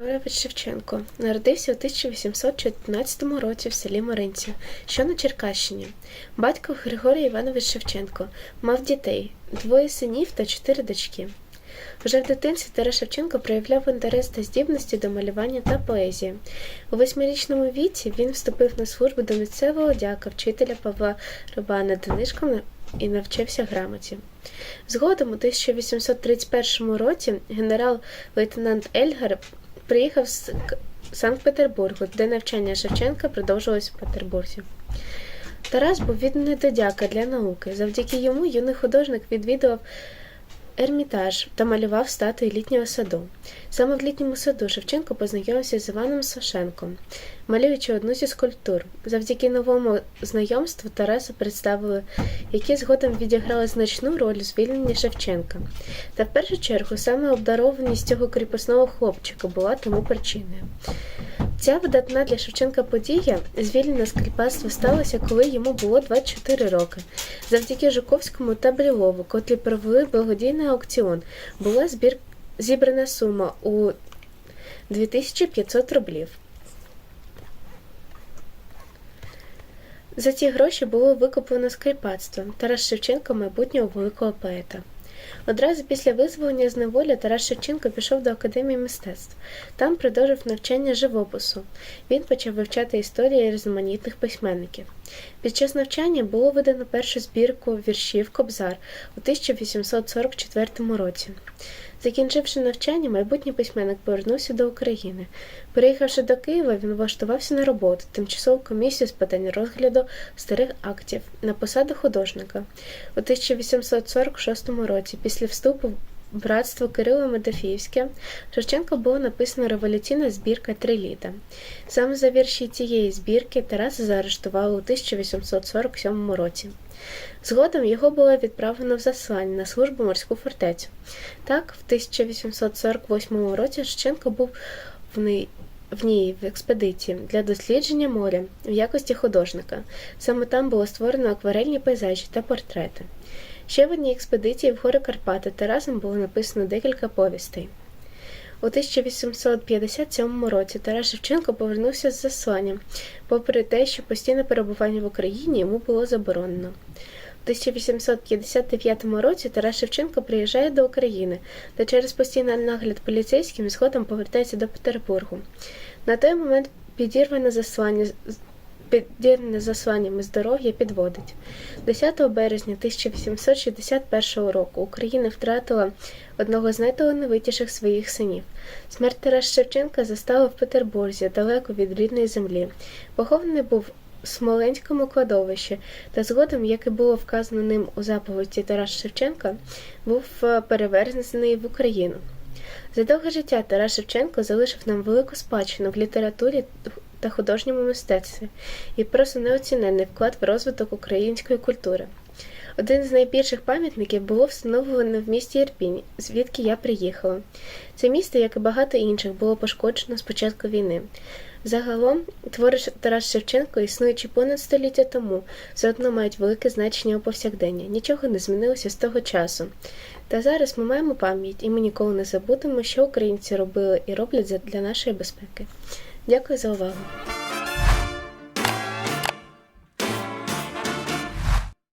Григорович Шевченко народився у 1814 році в селі Маринці, що на Черкащині. Батько Григорій Іванович Шевченко мав дітей, двоє синів та чотири дочки. Вже в дитинстві Тарас Шевченко проявляв інтерес та здібності до малювання та поезії. У восьмирічному віці він вступив на службу до місцевого дяка, вчителя Павла Рубана Данишком і навчився грамоті. Згодом у 1831 році генерал-лейтенант Ельгар приїхав з Санкт-Петербургу, де навчання Шевченка продовжилось в Петербурзі. Тарас був відданий до дяка для науки. Завдяки йому юний художник відвідував Ермітаж та малював статуї літнього саду. Саме в літньому саду Шевченко познайомився з Іваном Сашенком, малюючи одну зі скульптур. Завдяки новому знайомству Тараса представили, які згодом відіграли значну роль у звільненні Шевченка. Та в першу чергу саме обдарованість цього кріпосного хлопчика була тому причиною. Ця видатна для Шевченка подія звільнення з кріпацтва сталося, коли йому було 24 роки. Завдяки Жуковському та Брілову, котрі провели благодійний аукціон, була збір... зібрана сума у 2500 рублів. За ці гроші було викуплено скрипацтво Тарас Шевченко майбутнього великого поета. Одразу після визволення з неволі Тарас Шевченко пішов до Академії мистецтв. Там продовжив навчання живопису. Він почав вивчати історії різноманітних письменників. Під час навчання було видано першу збірку віршів Кобзар у 1844 році. Закінчивши навчання, майбутній письменник повернувся до України. Переїхавши до Києва, він влаштувався на роботу тимчасову комісію з питань розгляду старих актів на посаду художника. У 1846 році, після вступу в братство Кирило Медофіївське, Шевченко було написано революційна збірка Три літа. Саме за вірші цієї збірки Тараса заарештували у 1847 році. Згодом його було відправлено в заслання на службу морську фортецю. Так, в 1848 році Шевченко був в в ній в експедиції для дослідження моря в якості художника. Саме там було створено акварельні пейзажі та портрети. Ще в одній експедиції в гори Карпати Тарасом було написано декілька повістей. У 1857 році Тарас Шевченко повернувся з заслання, попри те, що постійне перебування в Україні йому було заборонено. У 1859 році Тарас Шевченко приїжджає до України та через постійний нагляд поліцейським згодом повертається до Петербургу. На той момент підірване заслання підірване засланнями здоров'я підводить. 10 березня 1861 року Україна втратила одного з найталановитіших своїх синів. Смерть Тараса Шевченка застала в Петербурзі, далеко від рідної землі. Похований був в Смоленському кладовищі, та згодом, як і було вказано ним у заповіті Тараса Шевченка, був е, перевернений в Україну. За довге життя Тарас Шевченко залишив нам велику спадщину в літературі та художньому мистецтві і просто неоцінений вклад в розвиток української культури. Один з найбільших пам'ятників було встановлено в місті Ірпінь, звідки я приїхала. Це місто, як і багато інших, було пошкоджено з початку війни. Загалом, твори Тарас Шевченко, існуючи понад століття тому, все одно мають велике значення у повсякдення. Нічого не змінилося з того часу. Та зараз ми маємо пам'ять, і ми ніколи не забудемо, що українці робили і роблять для нашої безпеки. Дякую за увагу.